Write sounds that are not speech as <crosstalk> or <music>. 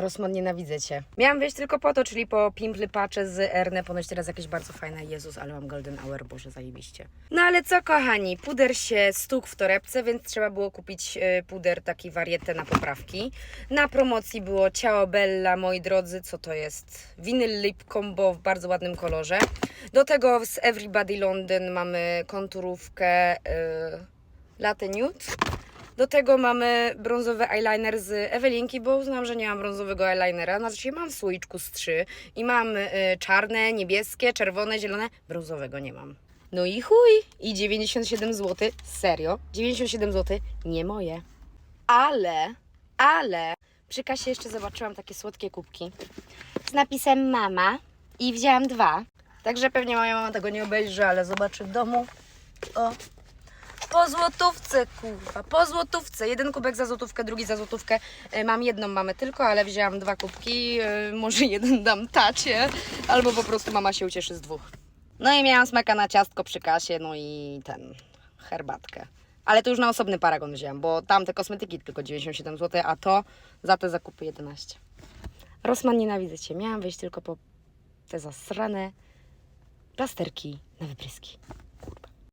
Rosman, nienawidzę cię. Miałam wejść tylko po to, czyli po Pimple Patche z Erne. Ponoć teraz jakieś bardzo fajne. Jezus, ale mam Golden Hour, Boże, zajebiście. No ale co, kochani, puder się stukł w torebce, więc trzeba było kupić e, puder taki warietę na poprawki. Na promocji było Ciao Bella, moi drodzy, co to jest? Vinyl Lip Combo w bardzo ładnym kolorze. Do tego z Everybody London mamy konturówkę y, Latte Nude. Do tego mamy brązowy eyeliner z Ewelinki, bo uznałam, że nie mam brązowego eyelinera. Znaczy mam w słoiczku z trzy i mam y, czarne, niebieskie, czerwone, zielone. Brązowego nie mam. No i chuj! I 97 zł. Serio? 97 zł nie moje. Ale, ale przy kasie jeszcze zobaczyłam takie słodkie kubki z napisem mama i wzięłam dwa. Także pewnie moja mama tego nie obejrzy, ale zobaczy w domu. O, po złotówce, kurwa, po złotówce. Jeden kubek za złotówkę, drugi za złotówkę. E, Mam jedną mamę tylko, ale wzięłam dwa kubki. E, Może <laughs> jeden dam tacie, albo po prostu mama się ucieszy z dwóch. No i miałam smaka na ciastko przy kasie, no i ten, herbatkę. Ale to już na osobny paragon wzięłam, bo tamte kosmetyki tylko 97 zł, a to za te zakupy 11. Rosman, nienawidzę Cię. Miałam wyjść tylko po te zasrane plasterki na wypryski.